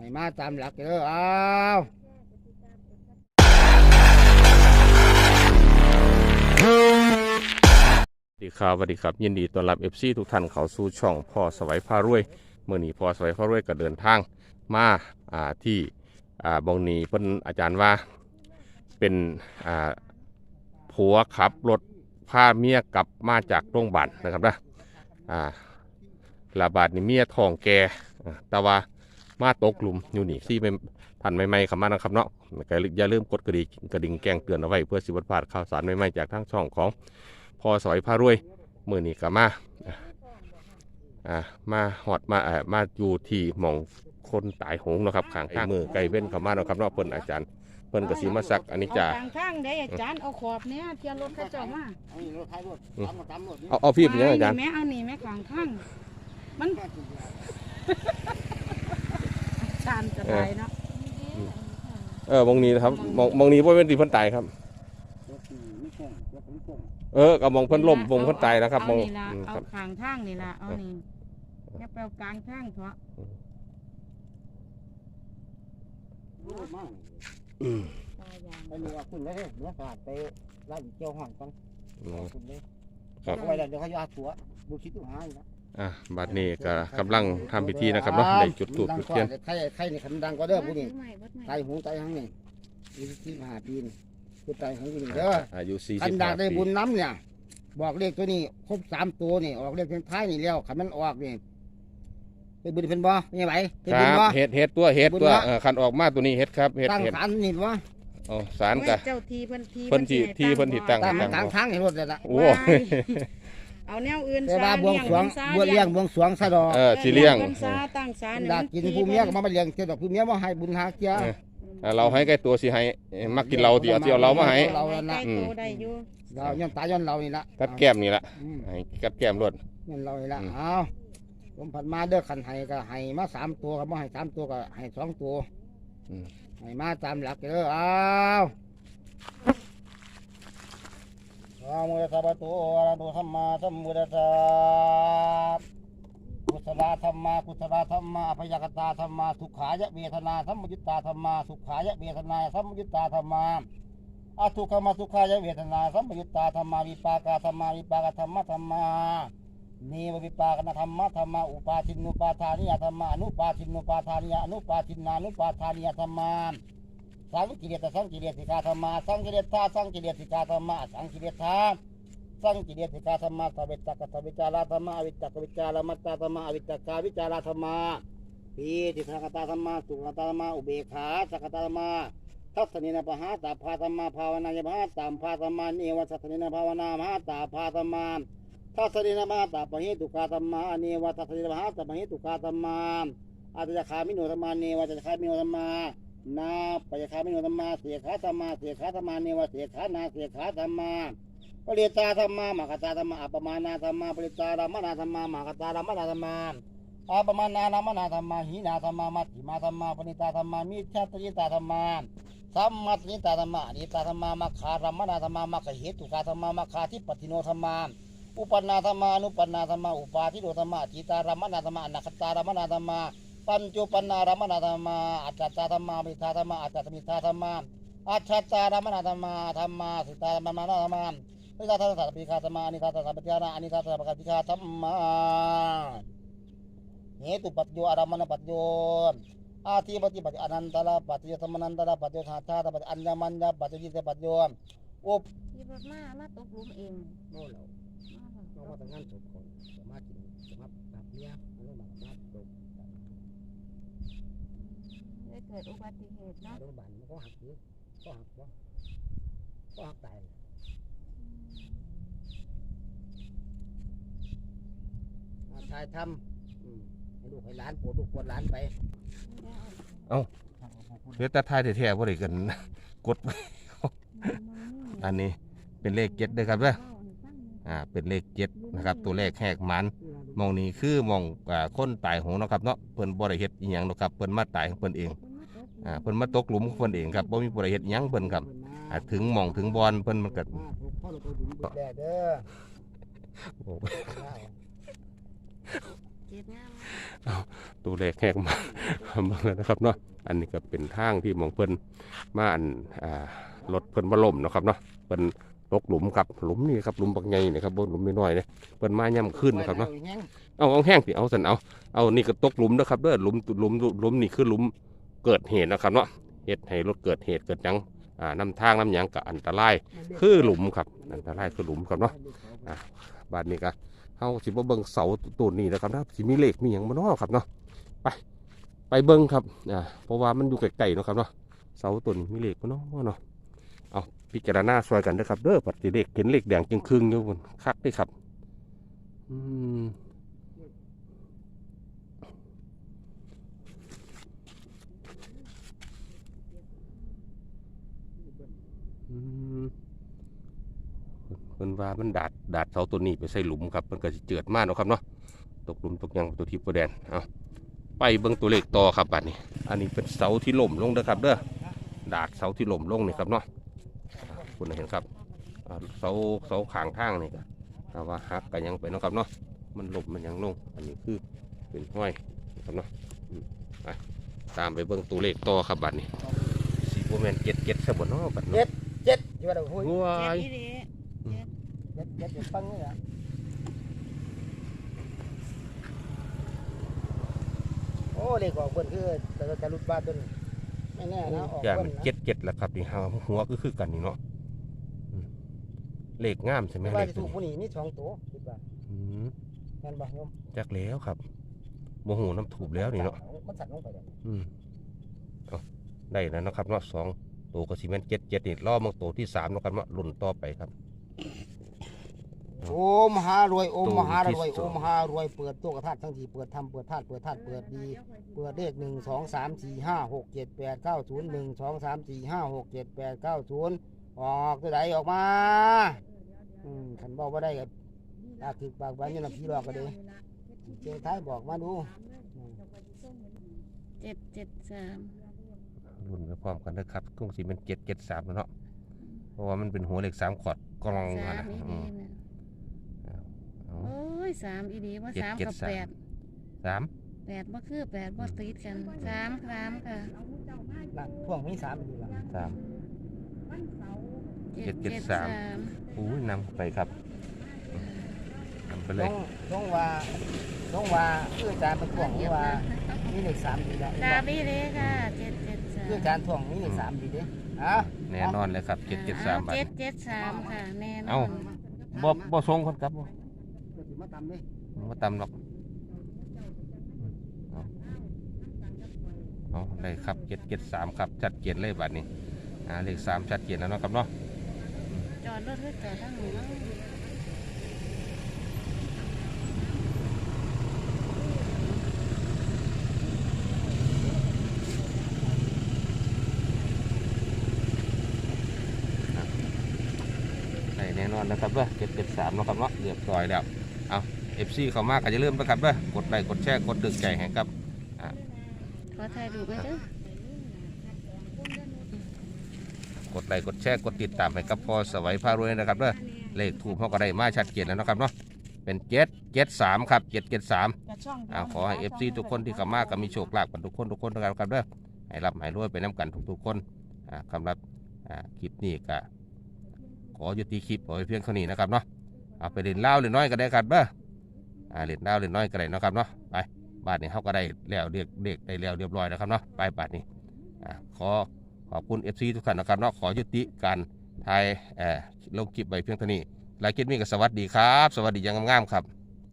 ให้มาตามหลักเด้อเอาสวัสดีครับสวัสดีครับ ยินดีต้อนรับเอฟซีทุกท่านเขาสู่ช่องพ่อสวัยพารวยเมื่อนี้พ่อสวัยพารวยก็เดินทางมาอ่าที่อ่าบองนีเพิ่นอาจารย์ว่าเป็นอ่าผัวขับรถพาเมียกลับมาจากโรงพยาบาลนะครับนะอ่าลาบาดนี่เมียท้องแก่อ่าแต่ว่า มาตกหลุมอยู่นี่ที่ไม่ทันใหม่ๆเข้ามานะครับเนาะก็อย่าลืมกดกระดิ่งกระดิ่งแจ้งเตือนเอาไว้เพื่อสิบวัดพลาดข่าวสารใหม่ๆจากทางช่องของพอสอยพารวยมือนี้ก็มาอะอ่ามาหอดมาอ่ามาอยู่ที่หมองคนตายโหงเนาะครับข้างทางมือไก่เว้นเข้ามาเนาะครับเนาะเพิ่นอาจารย์เพิ่นก็สิมาสักอันนี้จ้าเอทางข้างได้อาจารย์เอาขอบเนี้ยเทียนรถเขาเจ้ามาเอานี่รถไทยรถอืมตามมาตามรถนี่เอาเอาพี่เป็นยังไงอาจารย์แม่เอานี่แม่ข้างข้างมัน ชานสบายเนาะเออมองนี้นะครับมองมองนี้บ่เป็นที่เพิ่นตายครับรถนี่ไม่คงรถผมคงเออก็มองเพิ่นล้มมองเพิ่นตายนะครับมเอาองนี่ละอืมเอาครับข้างทางนี่ละเอานี่อย่าไปเอากลางทางเถอะรถมากอืมตายอย่างไปนี่ว่าคุณเลยเนื้อขาดไปร้านเจียวห่อนกันอืมคุณเลยครับเอาไว้แล้วเดี๋ยวเขาจะเอาตัวดูคิดดูหาอีกนะ อะบัดนี้ก็กำลังทำพิธีนะครับเนาะได้จุดธูปจุดเทียนใครใครนี่คำดังก็เด้อผู้นี้เบิดใหม่เบิดใหม่ตายหูตายหังนี่ยี่สิบห้าปีนี่คือตายหังผู้นี้เด้ออายุคันดัก45ได้ปีบุญน้ำเนี่ย บอกเลขตัวนี้ครบสามตัวนี่ออกเลขเป็นท้ายนี่แล้วคันมันออกนี่เป็นบุญเป็นบ่ไม่ไหวเป็นคบุญรับบ่เฮ็ดเฮ็ดตัวเฮ็ดบุญตัวละเออคันออกมาตัวนี้เฮ็ดครับเฮ็ดตั้งเฮ็ดศาลนี่บ่อ๋อสารโอ้ยกะเจ้าทีเพิ่นทีเพิ่นที่ที่เพิ่นที่ตั้งตั้งมันกลางทางให้รถเลยละโอ้ว้าย เอาแนวอื่นแต่ซะว่าบวงสรวงซะบวชเลี้ยงบวงสรวงซะดอกเออสิเลี้ยงพิ่นซะตั้งศาลอยากกินผู้เมียก็มามาเลี้ยงเจ้าดอกผู้เมียมาให้บุญหาเจ้าเออเออเราให้ใกล้ตัวสิให้เอ้ยมักกินเราที่เอาที่เอาเรามาให้เรานั่นน่ะใกล้ตัวได้อยู่เราย้อนตาย้อนเรานี่ละกัดแก้มนี่ละอืมให้กัดแก้มรวดย้อนเรานี่ละอืมเอาผมผัดมาเด้อขันให้ก็ให้มาสามตัวก็บ่ให้สามตัวก็ให้สองตัวอืมให้มาตามหลักเด้อเอา อะโมตัสะภะโตอะระโตสัมมาสัมพุทธัสสะกุศลธรรมากุศลธรรมาอภยกตาธรรมาสุขายะเวทนาสัมมยุตตาธรรมาสุขายะเวทนาสัมมยุตตาธรรมาอทุขมาสุขายะเวทนาสัมมยุตตาธรรมาวิปากาธรรมาวิปากธรรมะธรรมาเนววิปากนธรรมะธรรมาอุปาทินนุปาทานิยธรรมาอนุปาทินนุปาทานิยอนุปาทินนานุปาทานิยธรรมา สังกิเลสสังกิเลสิกาธรรมาสังกิเลสธาสังกิเลสิกาธรรมาสังกิเลสธาสังกิเลสิกาธรรมาสัพเพตตะสัพเพจาราธรรมาอวิตตะกวิจารามัตตาธรรมาอวิตตะกาวิจาราธรรมาปีติสังกตาธรรมาสุขตาธรรมาอุเบกขาสังกตาธรรมาทัศนินปหาตาภาธรรมาภาวนายภาตามภาธรรมาเนวสัศนินภาวนามหาตาภาธรรมาทัศนินมาตาปหิตุกาธรรมาเนวทัศนินมหาตาปหิตุกาธรรมาอาจจะขามิโนธรรมาเนวจะขามิโนธรรมา นาปยคามิโนธรรมาเสียขาธรรมาเสียขาธรรมาเนวเสียขานาเสียขาธรรมาปริตาธรรมามากตาธรรมาอัปมานาธรรมาปริตาธรรมนาธรรมามากตาธรรมนาธรรมาอัปมานาธรรมนาธรรมาหินาธรรมามัตถิมาธรรมาปณิตาธรรมามิจฉาตริตาธรรมาสัมมัตติตาธรรมานิตาธรรมามัคาธรรมนาธรรมามัคเหตุกาธรรมามัคาทิปติโนธรรมาอุปนาธรรมานุปนาธรรมาอุปาทิโนธรรมาจิตารรมนาธรรมานัคตารรมนาธรรมา ปัญจุปนารมณธรรมาอัจฉตธรรมามิธาธรรมาอัจฉตมิธาธรรมาอัจฉารมณธรรมาธรรมาสิตารมณธรรมานิทาธรรมสัพพิคาธรรมานิทาธรรมสัพพิจาระอนิทาธรรมสัพพิคาธรรมาเหตุปัจโยอารมณปัจโยอาทิปฏิปัจอนันตระปัจโยธรรมนันตระปัจโยธาธาปัจอัญญมัญญปัจโยยิเตปัจโยอุปที่รถมามาตกลุมเองโน่เราเราว่าแต่งานศพคนสามารถกินสามารถแบบเนี้ยเรามาสามารถศพ ได้ เกิดอุบัติเหตุเนาะงพยาบาลมันก็หักอยู่ก็หักวะก็หักตายเลยอ่าชายทำอืมให้ลูกให้หลานปวดลูกปวดหลานไปเฮ็ดแต่ทายแท้ๆบ่ได้กัน กด อันนี้เป็นเลขเจ็ดเด้อครับเด้อ อ่า เป็นเลขเจ็ดนะครับ ตัวเลขแหกหมันมองนี้คือมองอ่าคนตายโหงเนาะครับเนาะเพิ่นบ่ได้เฮ็ดอีหยังนะครับเพิ่นมาตายของเพิ่นเอง อ่าเพิ่นมาตกหลุมของเพิ่นเองครับบ่มีผู้ใดเฮ็ดหยังเพิ่นครับอ่าถึงหมองถึงบอนเพิ่นมันก็มาถูกพ่อเราตัวดุนแดดเด้อโอ้เจ็ดงามตัวเลขแหกมามาแล้วนะครับเนาะอันนี้ก็เป็นทางที่หมองเพิ่นมาอันอ่ารถเพิ่นมาล่มเนาะครับเนาะเพิ่นตกหลุมครับหลุมนี่ครับหลุมบักใหญ่นี่ครับบนหลุมน้อยๆเนี่ยเพิ่นมาย่ำขึ้นนะครับเนาะเอาเอาแห้งสิเอาสันเอาเอานี่ก็ตกหลุมนะครับเด้อหลุมหลุมหลุมนี่คือหลุม เกิดเหตุนะครับเนาะเหตุให้รถเกิดเหตุเกิดหยังอ่านำทางนำหยังกับอันตรายคือหลุมครับอันตรายคือหลุมครับเนาะอะบาดนี้ก็เฮาสิบ่เบิ่งเสาต้นนี้นะครับนะสิมีเลขมีหยังบ่เนาะครับเนาะไปไปเบิ่งครับอ่าเพราะว่ามันอยู่ไกลๆเนาะครับเนาะเสาต้นมีเลขบ่เนาะเนาะเอาพิจารณาช่วยกันเด้อครับเด้อปฏิเลขเห็นเลขแดงจึงครึ่งอยู่บนคักเด้ครับอืม อืมเพิ่นว่ามันดาดดาดเสาตัวนี้ไปใส่หลุมครับมันก็สิเจือดมากเนาะครับเนาะตกหลุมตกหยังตัวทิพย์ตัวแดนเอาไปเบิ่งตัวเลขต่อครับบัดนี้ อันนี้เป็นเสาที่ล่มลงเด้อครับเด้อดาดเสาที่ล่มลงนี่ครับเนาะอ่าคุณเห็นครับอ่าเสาเสาขางทางนี่ก็ถ้าว่าหักกันยังไปเนาะครับเนาะมันล่มมันยังลง อันนี้คือเป็นห้อยนะครับเนาะอืมไปตามไปเบิ่งตัวเลขต่อครับบัดนี้สีโบแมนเจ็ดเจ็ดซะบ่เนาะบัดเนาะเจ็ดอยู่ว่าเดี๋ยวโอ้ยว้าเจ็ดยอีหลีเจ็ดเจ็ดเจ็ดฟังนี่แหละโอ้ เลขออกเบิ้นคือแต่แต่รุดบ้านต้นไม่แน่นะออกอย่างเบิ้มัลนนะเจ็ดเจ็ดแหละครับนี่ฮะหัวก็คือกันนี่เนาะอืมเลขงามใช่ไหมแต่ว่าเลขที่ถูกผู้นี้มีสองตัวคิดว่าอืมแม่นบ่โยมจักแล้วครับโมโหน้ำถูบแล้วนี่เนาะมันสั่นลงไปเลยอืมเอาได้แล้วนะครับเนาะสองตัวก็ซีเมนเจ็ดเจ็ดนี่ล่อมังตัวที่สามแล้วกันว่ารุ่นต่อไปครับ โอมหารวยโอมตู้มหารวยที่สโอองมหารวยเปิดตัวกระทาทั้งทีเปิดทำเปิดธาตุเปิดธาตุเปิดดีเปิดเลขหนึ่งสองสามสี่ห้าหกเจ็ดแปดเก้าศูนย์หนึ่งสองสามสี่ห้าหกเจ็ดแปดเก้าศูนย์ออกตัวใดออกมาอืมขันบอกว่าได้กับตาถึกปากบ้านนี่นะพี่หลอกก็เลยเจ้าท้ายบอกมาดูอืมเจ็ดเจ็ดสามรุ่นไปพร้อมกันนะครับกุ้งซีเมนเจ็ดเจ็ดสามแล้วเนาะเพราะว่ามันเป็นหัวเลขสามขอดกลองสาอะมนะ อีห อื ลี ม นะ เอา โอ้ยสามอีหลีว่าเจ็ดสามเจ็ดกับสามแปดสามแปดบ่คือแปดบ่ติดกันสามสามค่ะนั่นพ่วงมีสามอยู่ละสามเจ็ดเจ็เจ็ดดสาสามมอู้ยนำเข้าไปครับนำไปเลยต้องต้องว่าต้องว่าคืออาจารย์เป็นพ่วงหรือว่ามีเลขสามอยู่ละสามอีหลีค่ะเจ็ดเจ็ดสามคืออาจารย์พ่วงมีเลขสามอยู่เด้อะแน่นอนเลยครับเจ็ดเจ็ดสามบาทเจ็ดเจ็ดสามค่ะแน่นเอ้าอนบ่บ่ทรงคนครับบ่เดี๋ยวสิ มาตำเลยมาตำหรอกเอาเอาได้ครับเจ็ดเจ็ดสามครับชัดเจนเลยบัดนี้อ่าเลขสามชัดเจนแล้วเนาะครับเนาะจอดรถเพื่อจอดทางหนูเนาะได้แน่นอนนะครับเด้อเจ็ดเจ็ดสามเนาะครับเนาะเรียบร้อยแล้ว เอาเอฟซีเข้ามาก็จะเริ่าลืมนะครับเด้อกดไลค์กดแชร์กดดึกใจให้ครับขอถ่ายรูปไว้เด้อกดไลค์กดแชร์กดติดตามให้กับพอสวัยพารวยนะครับเด้อเลขถูกเขาก็ได้มาชัดเจนแล้วเนาะครับเนาะเป็นเจ็ดเจ็ดสามครับเจ็ดเจ็ดสามอ่าขอให้เอฟซีทุกคนที่เข้ามาก็มีโชคลาภกันทุกคนทุกคนนะครับครับเด้อให้รับให้รวยไปน้ำกันทุกๆคนอ่าสำหรับอ่าคลิปนี้ก็ขอยุติคลิปขอให้เพียงเท่านี้นะครับเนาะ เอาไปเล่นเล่าเล่นน้อยก็ได้ครับเด้ออ่าเล่นเล่าเล่นน้อยก็ได้นะครับเนาะไปบาทนี้เขาก็ได้แล้วเรียกเด็กได้แล้วเรียบร้อยนะครับเนาะไปบาทนี้อ่าขอขอบคุณเอฟซีทุกท่านนะครับเนาะขอยุติการถ่ายเอ่อลงคลิปไปเพียงเท่านี้รายคลิปนี้ก็สวัสดีครับ สวัสดีอยังงามๆครับ